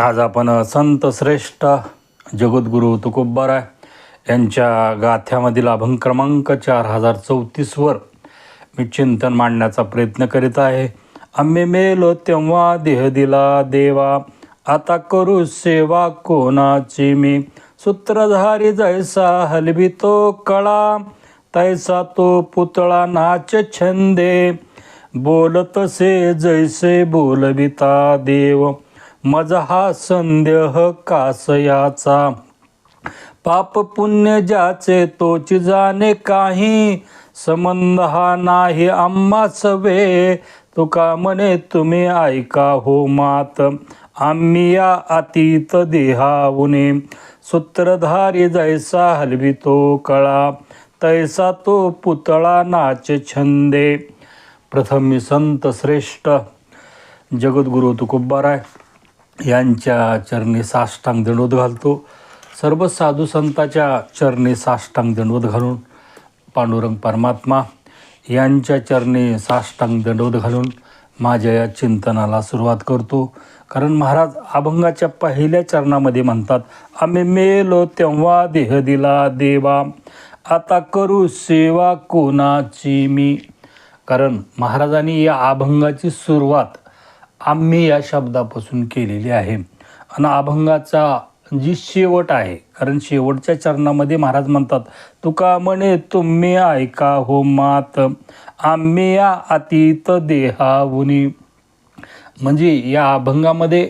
आज आपण संत श्रेष्ठ जगद्गुरू तुकोबाराय यांच्या गाथ्यामधील अभंग क्रमांक चार हजार चौतीसवर मी चिंतन मांडण्याचा प्रयत्न करीत आहे. आम्ही मेलो तेव्हा देह दिला देवा आता करू सेवा कोणाची मी. सूत्रधारी जैसा हलवितो कळा तैसा तो पुतळा नाच छंदे. बोलतसे जैसे बोलविता देव. मज हा संदेह कासयाचा पाप पुण्य ज्याचे तोची जाणे काही संबंध हा नाही आम्हा वे तुका म्हणे तुम्ही ऐका हो मात. आम्ही या अतीत देहावुने. सूत्रधारी जैसा हलवितो कळा तैसा तो पुतळा नाच छंदे. प्रथम मी संत श्रेष्ठ. जगद्गुरू तुकोबाराय यांच्या चरणी साष्टांग दंडवत घालतो. सर्व साधू संताच्या चरणी साष्टांग दंडवत घालून पांडुरंग परमात्मा यांच्या चरणी साष्टांग दंडवत घालून माझ्या या चिंतनाला सुरुवात करतो. कारण महाराज अभंगाच्या पहिल्या चरणामध्ये म्हणतात आम्ही मेलो तेव्हा देह दिला देवा आता करू सेवा कोणाची मी. कारण महाराजांनी या अभंगाची सुरुवात आम्ही या शब्दापासून केलेली आहे. आणि अभंगाचा जी शेवट आहे कारण शेवटच्या चरणामध्ये महाराज म्हणतात तुका म्हणे तुम्ही ऐका हो मात आम्ही या अतीत देहाहुनी म्हणजे या अभंगामध्ये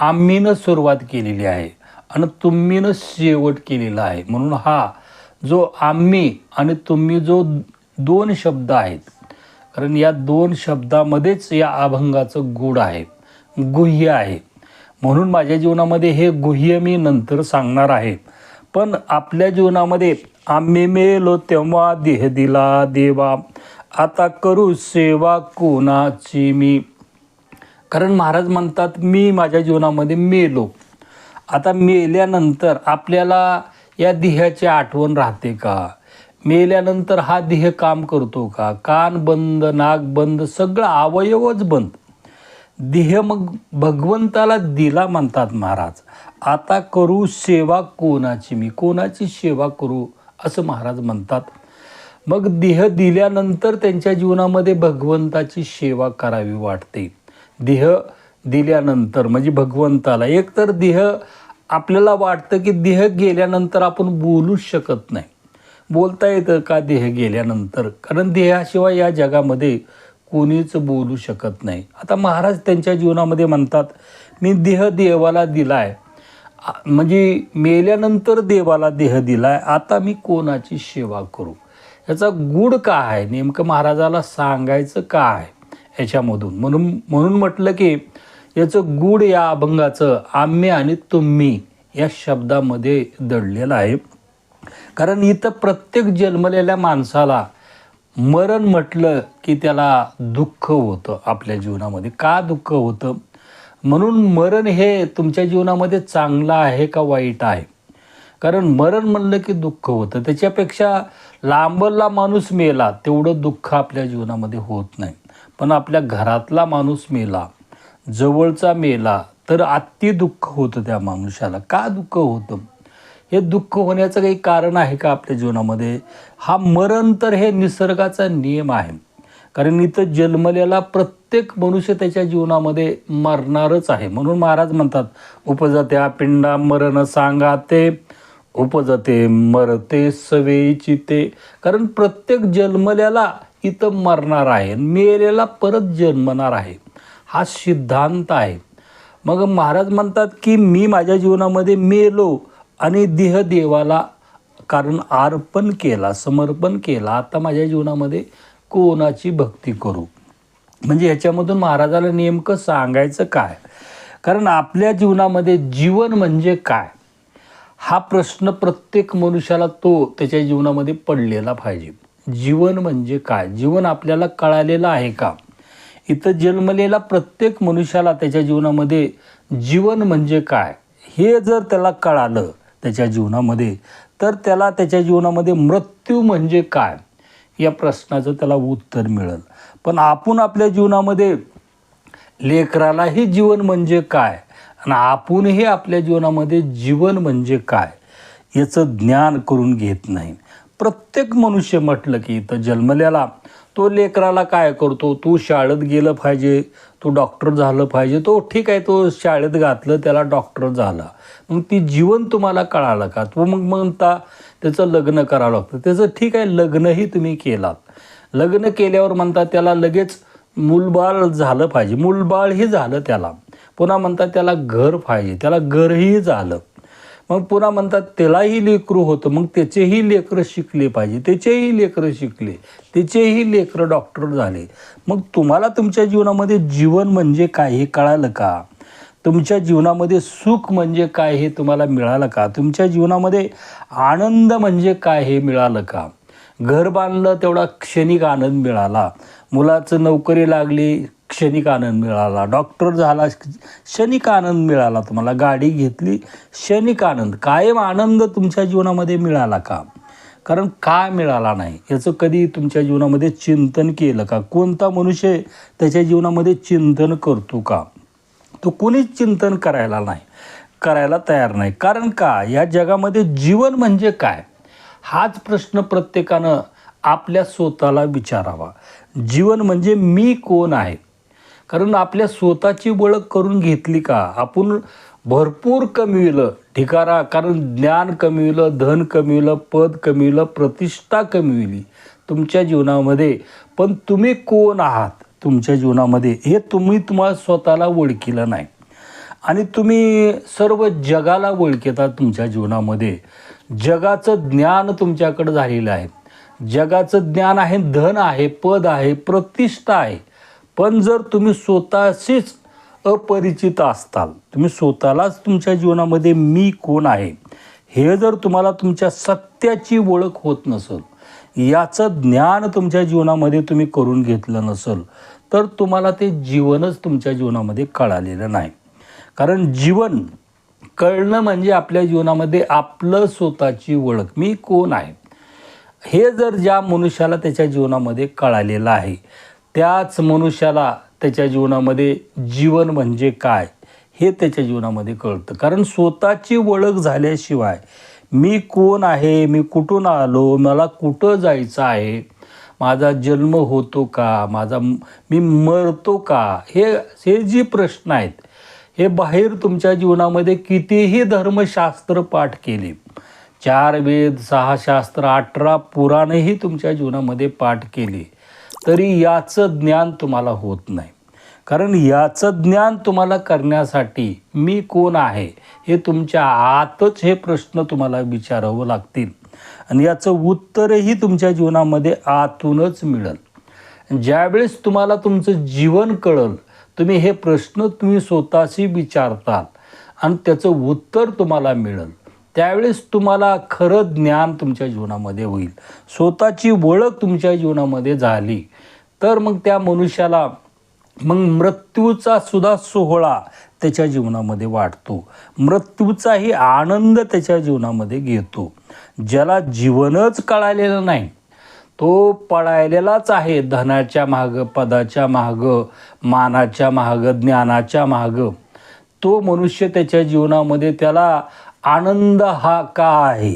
आम्हीनं सुरुवात केलेली आहे आणि तुम्हीनं शेवट केलेला आहे. म्हणून हा जो आम्ही आणि तुम्ही जो दोन शब्द आहेत कारण या दोन शब्दामध्येच या अभंगाचं गूढ आहे गुह्य आहे. म्हणून माझ्या जीवनामध्ये हे गुह्य मी नंतर सांगणार आहे. पण आपल्या जीवनामध्ये आम्ही मेलो तेव्हा देह दिला देवा. आता करू सेवा कोणाची मी? कारण महाराज म्हणतात मी माझ्या जीवनामध्ये मेलो. आता मेल्यानंतर आपल्याला या देहाची आठवण राहते का? मेल्यानंतर हा देह काम करतो का? कान बंद नाक बंद सगळं अवयवच बंद. देह मग भगवंताला दिला म्हणतात महाराज. आता करू सेवा कोणाची? मी कोणाची सेवा करू? असं महाराज म्हणतात. मग देह दिल्यानंतर त्यांच्या जीवनामध्ये भगवंताची सेवा करावी वाटते. देह दिल्यानंतर म्हणजे भगवंताला. एकतर देह आपल्याला वाटतं की देह गेल्यानंतर आपण बोलूच शकत नाही. बोलता येतं का देह गेल्यानंतर? कारण देहाशिवाय या जगामध्ये कोणीच बोलू शकत नाही. आता महाराज त्यांच्या जीवनामध्ये म्हणतात मी देह देवाला दिलाय. आहे म्हणजे मेल्यानंतर देवाला देह दिलाय. आता मी कोणाची सेवा करू? याचा गुड का आहे? नेमकं महाराजाला सांगायचं का आहे याच्यामधून? म्हणून म्हणून म्हटलं की याचं गूढ या अभंगाचं आम्ही आणि तुम्ही या शब्दामध्ये दडलेलं आहे. कारण इथं प्रत्येक जन्मलेल्या माणसाला मरण म्हटलं की त्याला दुःख होतं आपल्या जीवनामध्ये. का दुःख होतं? म्हणून मरण हे तुमच्या जीवनामध्ये चांगलं आहे का वाईट आहे? कारण मरण म्हणलं की दुःख होतं. त्याच्यापेक्षा लांबला माणूस मेला तेवढं दुःख आपल्या जीवनामध्ये होत नाही. पण आपल्या घरातला माणूस मेला जवळचा मेला तर अति दुःख होतं त्या माणसाला. का दुःख होतं? हे दुःख होण्याचं काही कारण आहे का आपल्या जीवनामध्ये? हा मरण तर हे निसर्गाचा नियम आहे. कारण इथं जन्मलेला प्रत्येक मनुष्य त्याच्या जीवनामध्ये मरणारच आहे. म्हणून महाराज म्हणतात उपजत्या पिंडा मरण सांगा ते. उपजते मरते सवेची ते कारण प्रत्येक जन्मल्याला इथं मरणार आहे मेलेला परत जन्मणार आहे. हा सिद्धांत आहे. मग महाराज म्हणतात की मी माझ्या जीवनामध्ये मेलो आणि देह देवाला कारण अर्पण केला समर्पण केला आता माझ्या जीवनामध्ये कोणाची भक्ती करू? म्हणजे ह्याच्यामधून महाराजाला नेमकं सांगायचं काय? कारण आपल्या जीवनामध्ये जीवन म्हणजे काय? हा प्रश्न प्रत्येक मनुष्याला तो त्याच्या जीवनामध्ये पडलेला पाहिजे. जीवन म्हणजे काय? जीवन आपल्याला कळालेलं आहे का? इथं जन्मलेला प्रत्येक मनुष्याला त्याच्या जीवनामध्ये जीवन म्हणजे काय? हे जर त्याला कळालं त्याच्या जीवनामध्ये. तर त्याला त्याच्या जीवनामध्ये मृत्यू म्हणजे काय? या प्रश्नाचं त्याला उत्तर मिळेल. पण आपण आपल्या जीवनामध्ये लेकरालाही जीवन म्हणजे काय? आणि आपणही आपल्या जीवनामध्ये जीवन म्हणजे काय? याचं ज्ञान करून घेत नाही. प्रत्येक मनुष्य म्हटलं की इथं जन्मल्याला तो लेकराला काय करतो? तू शाळेत गेलं पाहिजे तू डॉक्टर झालं पाहिजे तो ठीक आहे तो शाळेत घातलं त्याला डॉक्टर झाला. मग ती जीवन तुम्हाला कळालं का? तो मग म्हणता त्याचं लग्न करावं लागतं. त्याचं ठीक आहे लग्नही तुम्ही केलात. लग्न केल्यावर म्हणता त्याला लगेच मूलबाळ झालं पाहिजे. मूलबाळही झालं त्याला. पुन्हा म्हणतात त्याला घर पाहिजे. त्याला घरही झालं. मग पुन्हा म्हणतात त्यालाही लेकरू होतं. मग त्याचेही लेकरं शिकले पाहिजे. त्याचेही लेकरं शिकले. त्याचेही लेकरं डॉक्टर झाले. मग तुम्हाला तुमच्या जीवनामध्ये जीवन म्हणजे काय हे कळालं का? तुमच्या जीवनामध्ये सुख म्हणजे काय हे तुम्हाला मिळालं का? तुमच्या जीवनामध्ये आनंद म्हणजे काय हे मिळालं का? घर बांधलं तेवढा क्षणिक आनंद मिळाला. मुलाचं नोकरी लागली क्षणिक आनंद मिळाला. डॉक्टर झाला क्षणिक आनंद मिळाला तुम्हाला. गाडी घेतली क्षणिक आनंद कायम आनंद तुमच्या जीवनामध्ये मिळाला का? कारण का मिळाला नाही? याचं कधी तुमच्या जीवनामध्ये चिंतन केलं का? कोणता मनुष्य त्याच्या जीवनामध्ये चिंतन करतो का? तो कोणीच चिंतन करायला नाही करायला तयार नाही. कारण का? या जगामध्ये जीवन म्हणजे काय? हाच प्रश्न प्रत्येकानं आपल्या स्वतःला विचारावा. जीवन म्हणजे मी कोण आहे? कारण आपल्या स्वतःची ओळख करून घेतली का? आपण भरपूर कमविलं ठिकारा कारण ज्ञान कमविलं धन कमविलं पद कमविलं प्रतिष्ठा कमविली तुमच्या जीवनामध्ये. पण तुम्ही कोण आहात तुमच्या जीवनामध्ये? हे तुम्ही तुम्हाला स्वतःला ओळखिलं नाही. आणि तुम्ही सर्व जगाला ओळखता तुमच्या जीवनामध्ये. जगाचं ज्ञान तुमच्याकडं झालेलं आहे. जगाचं ज्ञान आहे धन आहे पद आहे प्रतिष्ठा आहे. पण जर तुम्ही स्वतःशीच अपरिचित असताल तुम्ही स्वतःलाच तुमच्या जीवनामध्ये मी कोण आहे हे जर तुम्हाला तुमच्या सत्याची ओळख होत नसेल याचं ज्ञान तुमच्या जीवनामध्ये तुम्ही करून घेतलं नसेल तर तुम्हाला ते जीवनच तुमच्या जीवनामध्ये कळालेलं नाही. कारण जीवन कळणं म्हणजे आपल्या जीवनामध्ये आपलं स्वतःची ओळख मी कोण आहे हे जर ज्या मनुष्याला त्याच्या जीवनामध्ये कळालेलं आहे त्याच मनुष्याला त्याच्या जीवनामध्ये जीवन म्हणजे काय हे त्याच्या जीवनामध्ये कळतं. कारण स्वतःची ओळख झाल्याशिवाय मी कोण आहे मी कुठून आलो मला कुठं जायचं आहे माझा जन्म होतो का माझा मी मरतो का हे हे जे प्रश्न आहेत हे बाहेर तुमच्या जीवनामध्ये कितीही धर्मशास्त्र पाठ केले चार वेद सहा शास्त्र अठरा पुराणही तुमच्या जीवनामध्ये पाठ केले तरी याचं ज्ञान तुम्हाला होत नाही. कारण याचं ज्ञान तुम्हाला करण्यासाठी मी कोण आहे हे तुमच्या आतच हे प्रश्न तुम्हाला विचारावं लागतील. आणि याचं उत्तरही तुमच्या जीवनामध्ये आतूनच मिळेल. ज्यावेळेस तुम्हाला तुमचं जीवन कळल तुम्ही हे प्रश्न तुम्ही स्वतःशी विचारताल आणि त्याचं उत्तर तुम्हाला मिळेल. त्यावेळेस तुम्हाला खरं ज्ञान तुमच्या जीवनामध्ये होईल. स्वतःची ओळख तुमच्या जीवनामध्ये झाली. तर मग त्या मनुष्याला मग मृत्यूचा सुद्धा सोहळा त्याच्या जीवनामध्ये वाटतो मृत्यूचाही आनंद त्याच्या जीवनामध्ये घेतो. ज्याला जीवनच कळालेलं नाही तो पळायलेलाच आहे. धनाच्या मागं पदाच्या मागं मानाच्या मागं ज्ञानाच्या मागं. तो मनुष्य त्याच्या जीवनामध्ये त्याला आनंद हा का आहे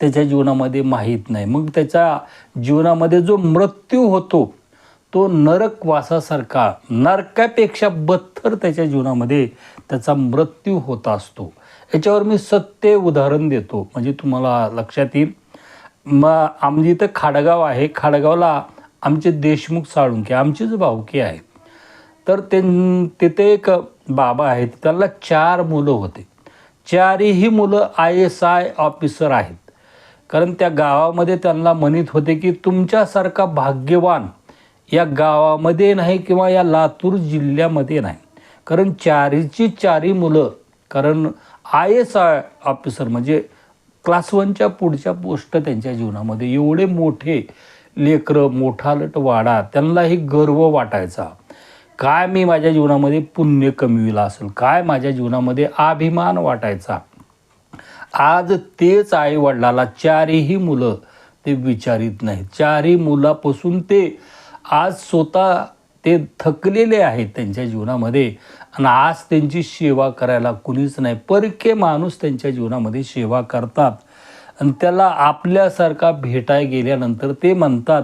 त्याच्या जीवनामध्ये माहीत नाही. मग त्याच्या जीवनामध्ये जो मृत्यू होतो तो नरकवासासारखा नरकापेक्षा बत्तर त्याच्या जीवनामध्ये त्याचा मृत्यू होत असतो. याच्यावर मी सत्य उदाहरण देतो. म्हणजे तुम्हाला लक्षात येईल. मग आमची इथं खाडगाव आहे. खाडगावला आमचे देशमुख साळुंके आमचीच भाऊकी आहे तर ते तिथे एक बाबा आहेत. त्यांना चार मुलं होते. चारही मुलं आय एस आय ऑफिसर आहेत. कारण त्या गावामध्ये त्यांना म्हणत होते की तुमच्यासारखा भाग्यवान या गावामध्ये नाही किंवा या लातूर जिल्ह्यामध्ये नाही. कारण चारीची चारी मुलं कारण आय एस आय ऑफिसर म्हणजे क्लास वनच्या पुढच्या पोस्ट त्यांच्या जीवनामध्ये एवढे मोठे लेकरं मोठा लट वाडा त्यांनाही गर्व वाटायचा. काय मी माझ्या जीवनामध्ये पुण्य कमविलं असेल? काय माझ्या जीवनामध्ये अभिमान वाटायचा? आज तेच आई वडिलाला चारही मुलं ते विचारित नाहीत. चारही मुलापासून ते आज स्वतः ते थकलेले आहेत त्यांच्या जीवनामध्ये. आणि आज त्यांची सेवा करायला कुणीच नाही. परके माणूस त्यांच्या जीवनामध्ये सेवा करतात. आणि त्याला आपल्यासारखा भेटाय गेल्यानंतर ते म्हणतात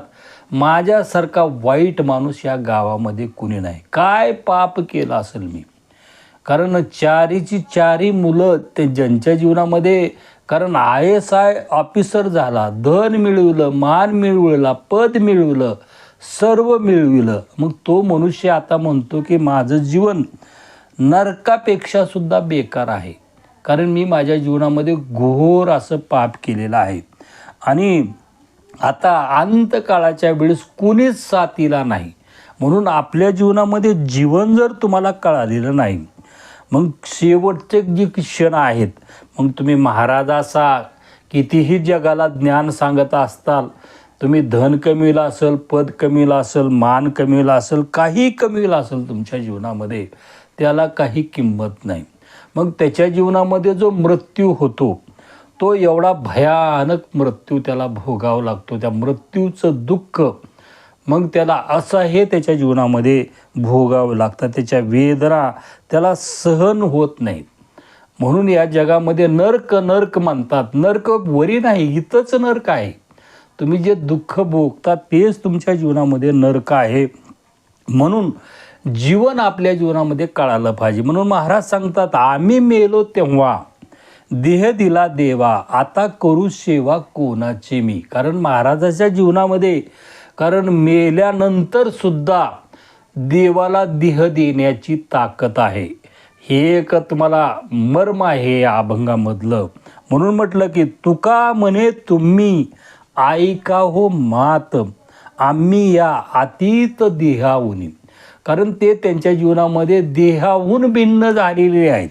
माझ्यासारखा वाईट माणूस या गावामध्ये कुणी नाही. काय पाप केलं असेल मी? कारण चारीची चारी मुलं ते ज्यांच्या जीवनामध्ये कारण आय एस आय ऑफिसर झाला धन मिळवलं मान मिळविला पद मिळवलं सर्व मिळविलं. मग तो मनुष्य आता म्हणतो की माझं जीवन नरकापेक्षा सुद्धा बेकार आहे. कारण मी माझ्या जीवनामध्ये घोर असं पाप केलेलं आहे. आणि आता अंतकाळाच्या वेळेस कुणीच साथीला नाही. म्हणून आपल्या जीवनामध्ये जीवन जर तुम्हाला कळालेलं नाही मग शेवटचे जे क्षण आहेत मग तुम्ही महाराज असा कितीही जगाला ज्ञान सांगत असताल तुम्ही धन कमीला असेल पद कमीला असेल मान कमीला असेल काही कमीला असेल तुमच्या जीवनामध्ये त्याला काही किंमत नाही. मग त्याच्या जीवनामध्ये जो मृत्यू होतो तो एवढा भयानक मृत्यू त्याला भोगावा लागतो त्या मृत्यूचं दुःख. मग त्याला असं हे त्याच्या जीवनामध्ये भोगावं लागतं त्याच्या वेदना त्याला सहन होत नाहीत. म्हणून या जगामध्ये नर्क नर्क म्हणतात. नर्क वरी नाही इथंच नर्क आहे. तुम्ही जे दुःख भोगता तेच तुमच्या जीवनामध्ये नर्क आहे. म्हणून जीवन आपल्या जीवनामध्ये कळालं पाहिजे. म्हणून महाराज सांगतात आम्ही मेलो तेव्हा. देह दिला देवा आता करू सेवा कोणाची मी? कारण महाराजाच्या जीवनामध्ये कारण मेल्यानंतर सुद्धा देवाला देह देण्याची ताकद आहे. हे एक तुम्हाला मर्म आहे या अभंगामधलं. म्हणून म्हटलं की तुका म्हणे तुम्ही ऐका हो मात आम्ही या अतीत देहाहून कारण ते त्यांच्या जीवनामध्ये देहाहून भिन्न झालेले आहेत.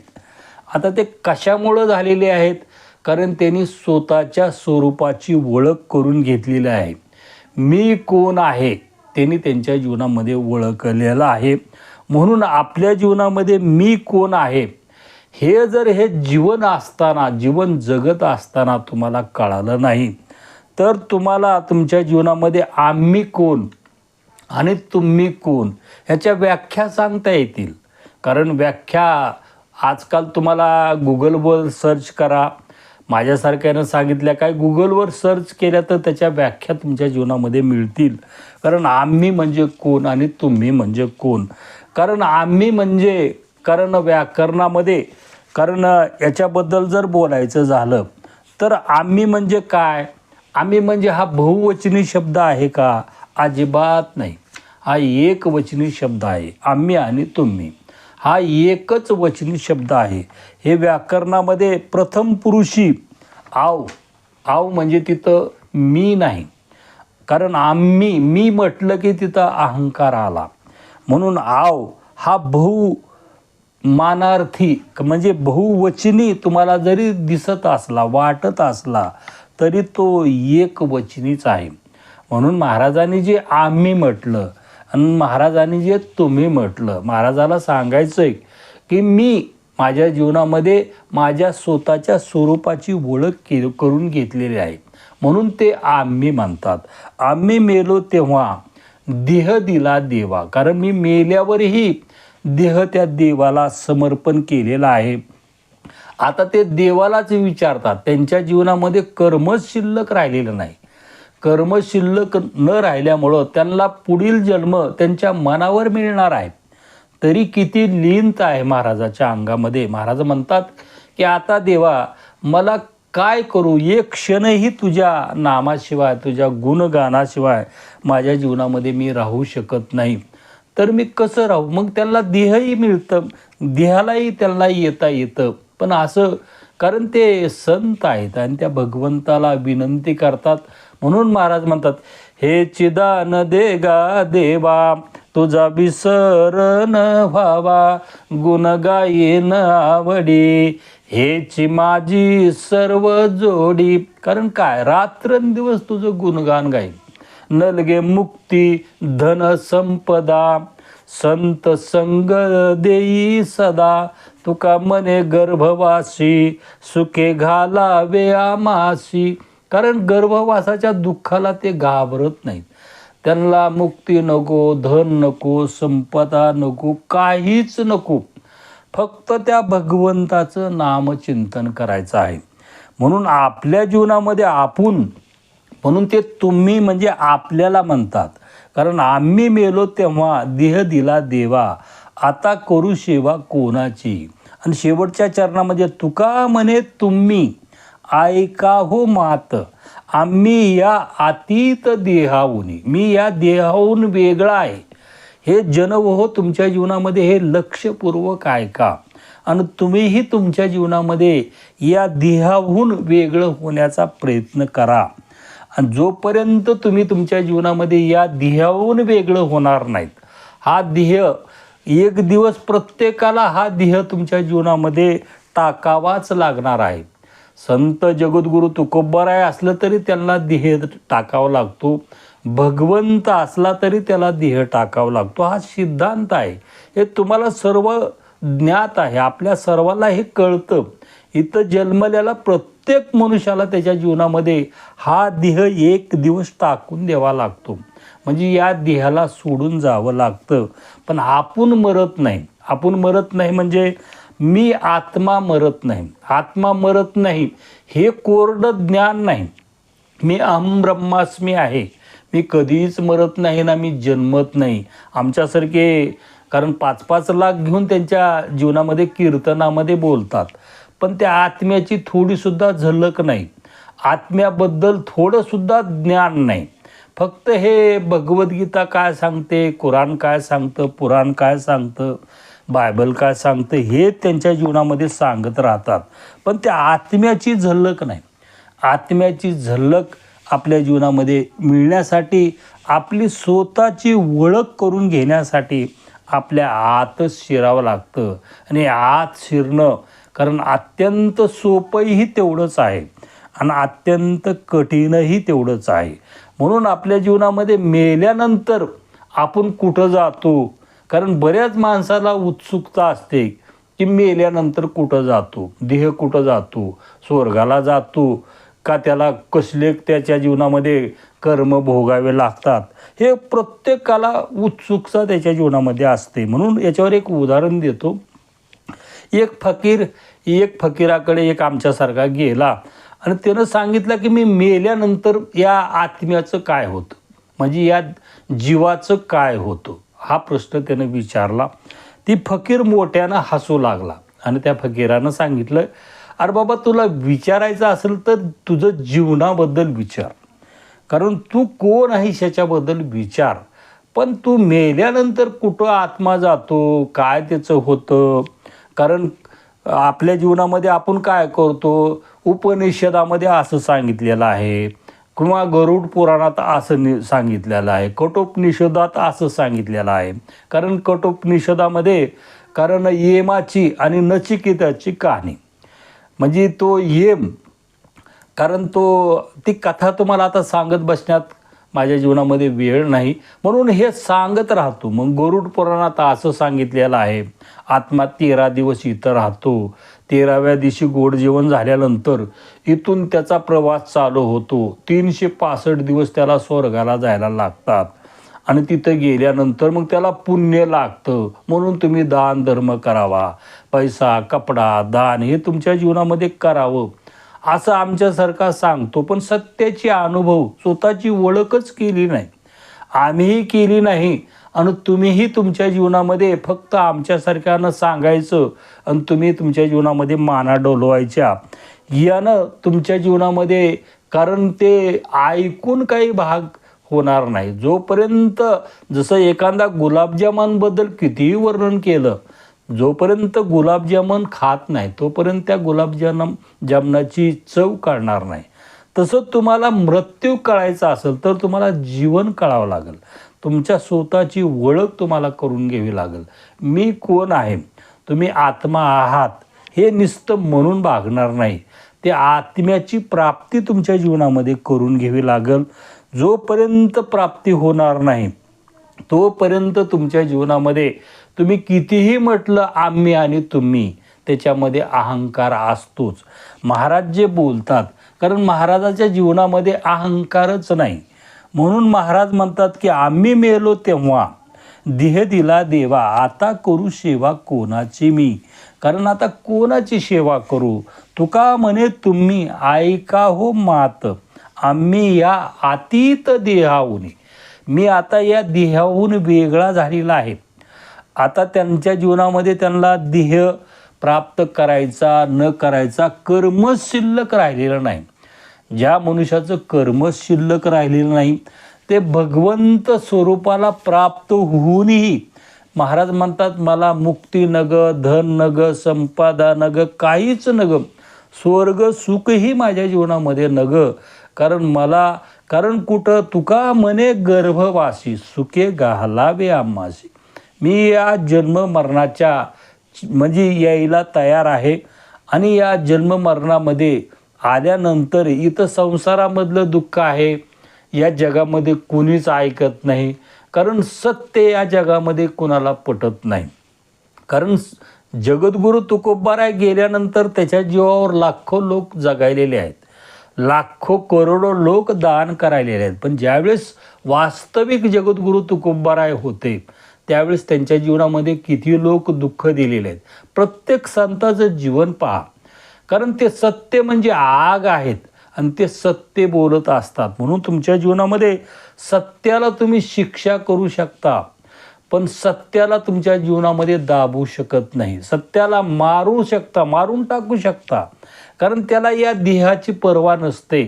आता ते कशामुळं झालेले आहेत? कारण त्यांनी स्वतःच्या स्वरूपाची ओळख करून घेतलेली आहे. मी कोण आहे? त्यांनी त्यांच्या जीवनामध्ये ओळखलेलं आहे. म्हणून आपल्या जीवनामध्ये मी कोण आहे? हे जर हे जीवन असताना जीवन जगत असताना तुम्हाला कळालं नाही तर तुम्हाला तुमच्या जीवनामध्ये आम्ही कोण आणि तुम्ही कोण ह्याच्या व्याख्या सांगता येतील. कारण व्याख्या आजकाल तुम्हाला गुगलवर सर्च करा. माझ्यासारख्यानं सांगितल्या काय गुगलवर सर्च केल्या तर त्याच्या व्याख्या तुमच्या जीवनामध्ये मिळतील. कारण आम्ही म्हणजे कोण आणि तुम्ही म्हणजे कोण? कारण आम्ही म्हणजे कारण व्याकरणामध्ये कारण याच्याबद्दल जर बोलायचं झालं तर आम्ही म्हणजे काय? आम्ही म्हणजे हा बहुवचनी शब्द आहे का? अजिबात नाही. हा एकवचनी शब्द आहे. आम्ही आणि तुम्ही. हा एकच वचनी शब्द आहे. हे व्याकरणामध्ये प्रथम पुरुषी आव आव म्हणजे तिथं मी नाही. कारण आम्ही मी म्हटलं की तिथं अहंकार आला. म्हणून आव हा बहु मानार्थी म्हणजे बहुवचनी तुम्हाला जरी दिसत असला वाटत असला तरी तो एक वचनीच आहे. म्हणून महाराजांनी जे आम्ही म्हटलं आणि महाराजांनी जे तुम्ही म्हटलं महाराजाला सांगायचं आहे की मी माझ्या जीवनामध्ये माझ्या स्वतःच्या स्वरूपाची ओळख के करून घेतलेली आहे. म्हणून ते आम्ही म्हणतात. आम्ही मेलो तेव्हा देह दिला देवा. कारण मी मेल्यावरही देह त्या देवाला समर्पण केलेला आहे. आता ते देवालाच विचारतात. त्यांच्या जीवनामध्ये कर्मच शिल्लक राहिलेलं नाही. कर्म शिल्लक न राहिल्यामुळं त्यांना पुढील जन्म त्यांच्या मनावर मिळणार आहेत तरी किती लिंत आहे महाराजाच्या अंगामध्ये. महाराज म्हणतात की आता देवा मला काय करू? एक क्षणही तुझ्या नामाशिवाय तुझ्या गुणगानाशिवाय माझ्या जीवनामध्ये मी राहू शकत नाही. तर मी कसं राहू? मग त्यांना देहही मिळतं. देहालाही त्यांना येता येतं. पण असं कारण ते संत आहेत आणि त्या भगवंताला विनंती करतात. म्हणून महाराज म्हणतात हे चिदान दे गा देवा तुझा विसरण व्हावा गुण गायेन आवडी हेची माझी सर्व जोडी. कारण काय? रात्रंदिवस तुझं गुणगान गाईल नलगे मुक्ती धन संपदा संत संग देई सदा तुका मने गर्भवासी सुखे घालावे आमासी. कारण गर्भवासाच्या दुःखाला ते घाबरत नाहीत. त्यांना मुक्ती नको धन नको संपदा नको काहीच नको. फक्त त्या भगवंताचं नामचिंतन करायचं आहे. म्हणून आपल्या जीवनामध्ये आपण म्हणून ते तुम्ही म्हणजे आपल्याला म्हणतात. कारण आम्ही मेलो तेव्हा देह दिला देवा. आता करू सेवा कोणाची? आणि शेवटच्या चरणामध्ये तुका म्हणे तुम्ही ऐका हो मात. आम्ही या अतीत देहाहून मी या देहाहून वेगळा आहे. हे जनव हो तुमच्या जीवनामध्ये हे लक्षपूर्वक ऐका. आणि तुम्हीही तुमच्या जीवनामध्ये या देहाहून वेगळं होण्याचा प्रयत्न करा. आणि जोपर्यंत तुम्ही तुमच्या जीवनामध्ये या देहाहून वेगळं होणार नाहीत हा देह एक दिवस प्रत्येकाला हा देह तुमच्या जीवनामध्ये टाकावाच लागणार आहे. संत जगद्गुरू तुकोबराय असलं तरी त्यांना देह टाकावा लागतो. भगवंत असला तरी त्याला देह टाकावा लागतो. हा सिद्धांत आहे. हे तुम्हाला सर्व ज्ञात आहे. आपल्या सर्वांना हे कळतं. इथं जन्मलेला प्रत्येक मनुष्याला त्याच्या जीवनामध्ये हा देह एक दिवस टाकून द्यावा लागतो. म्हणजे या देहाला सोडून जावं लागतं. पण आपण मरत नाही. आपण मरत नाही म्हणजे मी आत्मा मरत नाही. आत्मा मरत नाही. हे कोरडं ज्ञान नाही. मी अहम ब्रह्मास्मी आहे. मी कधीच मरत नाही ना मी जन्मत नाही. आमच्यासारखे कारण पाच पाच लाख घेऊन त्यांच्या जीवनामध्ये कीर्तनामध्ये बोलतात. पण त्या आत्म्याची थोडीसुद्धा झलक नाही. आत्म्याबद्दल थोडंसुद्धा ज्ञान नाही. फक्त हे भगवद्गीता काय सांगते कुराण काय सांगतं पुराण काय सांगतं बायबल काय सांगतं हे त्यांच्या जीवनामध्ये सांगत राहतात. पण त्या आत्म्याची झलक नाही. आत्म्याची झलक आपल्या जीवनामध्ये मिळण्यासाठी आपली स्वतःची ओळख करून घेण्यासाठी आपल्या आतच शिरावं लागतं. आणि आत शिरणं कारण अत्यंत सोपंही तेवढंच आहे. आणि अत्यंत कठीणही तेवढंच आहे. म्हणून आपल्या जीवनामध्ये मेल्यानंतर आपण कुठं जातो? कारण बऱ्याच माणसाला उत्सुकता असते की मेल्यानंतर कुठं जातो? देह कुठं जातो? स्वर्गाला जातो? का त्याला कसले त्याच्या जीवनामध्ये कर्म भोगावे लागतात? हे प्रत्येकाला उत्सुकता त्याच्या जीवनामध्ये असते. म्हणून याच्यावर एक उदाहरण देतो. एक फकीर एक फकीराकडे एक आमच्यासारखा गेला. आणि त्यानं सांगितलं की मी मेल्यानंतर या आत्म्याचं काय होतं? म्हणजे या जीवाचं काय होतं? हा प्रश्न त्यानं विचारला. ती फकीर मोठ्यानं हसू लागला आणि त्या फकीरानं सांगितलं अरे बाबा तुला विचारायचं असेल तर तुझं जीवनाबद्दल विचार. कारण तू कोण आहेस ह्याच्याबद्दल विचार. पण तू मेल्यानंतर कुठं आत्मा जातो? काय त्याचं होतं? कारण आपल्या जीवनामध्ये आपण काय करतो? उपनिषदामध्ये असं सांगितलेलं आहे. किंवा गरुड पुराणात असं नि सांगितलेलं आहे. कटोपनिषदात असं सांगितलेलं आहे. कारण कटोपनिषदामध्ये कारण येमाची आणि नचिकेताची कहाणी. म्हणजे तो येम कारण तो ती कथा तुम्हाला आता सांगत बसण्यात माझ्या जीवनामध्ये वेळ नाही. म्हणून हे सांगत राहतो. मग गरुड पुराणात असं सांगितलेलं आहे. आत्मा तेरा दिवस इथं राहतो. तेराव्या दिवशी गोड जेवण झाल्यानंतर इथून त्याचा प्रवास चालू होतो. तीनशे पासष्ट दिवस त्याला स्वर्गाला जायला लागतात. आणि तिथं गेल्यानंतर मग त्याला पुण्य लागतं. म्हणून तुम्ही दान धर्म करावा. पैसा कपडा दान हे तुमच्या जीवनामध्ये करावं. असं आमच्यासारखा सांगतो पण सत्याची अनुभव स्वतःची ओळखच केली नाही. आम्हीही केली नाही. आणि तुम्हीही तुमच्या जीवनामध्ये फक्त आमच्यासारख्यानं सांगायचं आणि तुम्ही तुमच्या जीवनामध्ये माना डोलवायच्या. यानं तुमच्या जीवनामध्ये कारण ते ऐकून काही भाग होणार नाही. जोपर्यंत जसं एखादा गुलाबजामानबद्दल कितीही वर्णन केलं जोपर्यंत गुलाबजामन खात नाही तोपर्यंत त्या गुलाबजाम जामनाची चव काढणार नाही. तसं तुम्हाला मृत्यू कळायचा असेल तर तुम्हाला जीवन कळावं लागेल. तुमच्या स्वतःची ओळख तुम्हाला करून घ्यावी लागेल. मी कोण आहे? तुम्ही आत्मा आहात. हे निस्त म्हणून भागणार नाही. ते आत्म्याची प्राप्ती तुमच्या जीवनामध्ये करून घ्यावी लागेल. जोपर्यंत प्राप्ती होणार नाही तोपर्यंत तुमच्या जीवनामध्ये तुम्ही कितीही म्हटलं आम्ही आणि तुम्ही त्याच्यामध्ये अहंकार असतोच. महाराज जे बोलतात कारण महाराजाच्या जीवनामध्ये अहंकारच नाही. म्हणून महाराज म्हणतात की आम्ही मेलो तेव्हा देह दिला देवा आता करू सेवा कोणाची मी? कारण आता कोणाची सेवा करू? तुका म्हणे तुम्ही ऐका हो मात आम्ही या अतीत देहाहून. मी आता या देहाहून वेगळा झालेला आहे. आता त्यांच्या जीवनामध्ये त्यांना देह प्राप्त करायचा न करायचा कर्म शिल्लक राहिलेलं नाही. ज्या मनुष्याचं कर्म शिल्लक राहिलेलं नाही ते भगवंत स्वरूपाला प्राप्त होऊनही महाराज म्हणतात मला मुक्ती नग धन नग संपादा नग काहीच नग स्वर्ग सुखही माझ्या जीवनामध्ये नग. कारण मला कारण कुठं तुका मने गर्भवासी सुखे घालावे आम्हाशी मी या जन्म मरणाच्या म्हणजे यायला तयार आहे. आणि या जन्म मरणामध्ये आल्यानंतर इथं संसारामधलं दुःख आहे. या जगामध्ये कुणीच ऐकत नाही. कारण सत्य या जगामध्ये कुणाला पटत नाही. कारण जगद्गुरू तुकोबाराय गेल्यानंतर त्याच्या जीवावर लाखो लोक जगायलेले आहेत. लाखो करोडो लोक दान करायलेले आहेत. पण ज्यावेळेस वास्तविक जगद्गुरू तुकोबाराय होते त्यावेळेस त्यांच्या जीवनामध्ये किती लोक दुःख दिलेले आहेत. प्रत्येक संताचं जीवन पहा. कारण ते सत्य म्हणजे आग आहेत आणि ते सत्य बोलत असतात. म्हणून तुमच्या जीवनामध्ये सत्याला तुम्ही शिक्षा करू शकता पण सत्याला तुमच्या जीवनामध्ये दाबू शकत नाही. सत्याला मारू शकता मारून टाकू शकता. कारण त्याला या देहाची पर्वा नसते.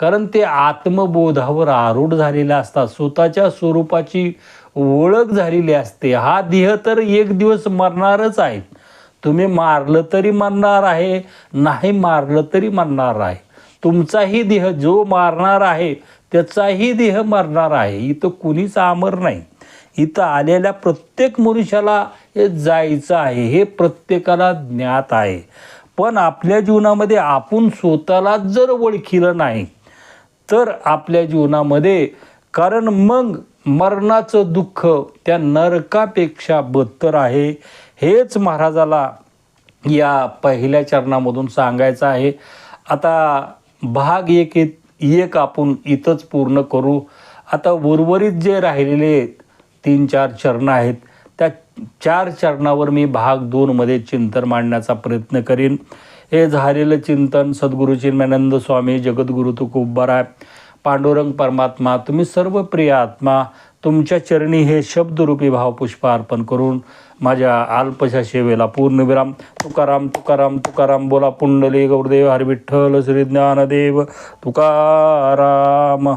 कारण ते आत्मबोधावर आरूढ झालेले असतात. स्वतःच्या स्वरूपाची ओळख झालेली असते. हा देह तर एक दिवस मरणारच आहे. तुम्ही मारलं तरी मरणार आहे नाही मारलं तरी मरणार आहे. तुमचाही देह जो मारणार आहे त्याचाही देह मरणार आहे. इथं कुणीच आमर नाही. इथं आलेल्या प्रत्येक मनुष्याला हे जायचं आहे हे प्रत्येकाला ज्ञात आहे. पण आपल्या जीवनामध्ये आपण स्वतःला जर ओळखिलं नाही तर आपल्या जीवनामध्ये कारण मग मरणाचं दुःख त्या नरकापेक्षा बदतर आहे. हेच महाराजाला या पहिल्या चरणामधून सांगायचं आहे. आता भाग एक एक आपण इथंच पूर्ण करू. आता उर्वरित जे राहिलेले तीन चार चरणं आहेत त्या चार चरणावर मी भाग दोनमध्ये चिंतन मांडण्याचा प्रयत्न करीन. हे झालेलं चिंतन सद्गुरू चिन्मयानंद स्वामी जगद्गुरु तुकोबाराय पांडुरंग परमात्मा तुम्ही सर्व प्रिय आत्मा तुमच्या चरणी हे शब्दरूपी भावपुष्प अर्पण करून माझ्या अल्पशा सेवेला पूर्णविराम तुकाराम तुकाराम तुकाराम बोला पुंडली गौरदेव हरविठ्ठल श्री ज्ञानदेव तुकाराम.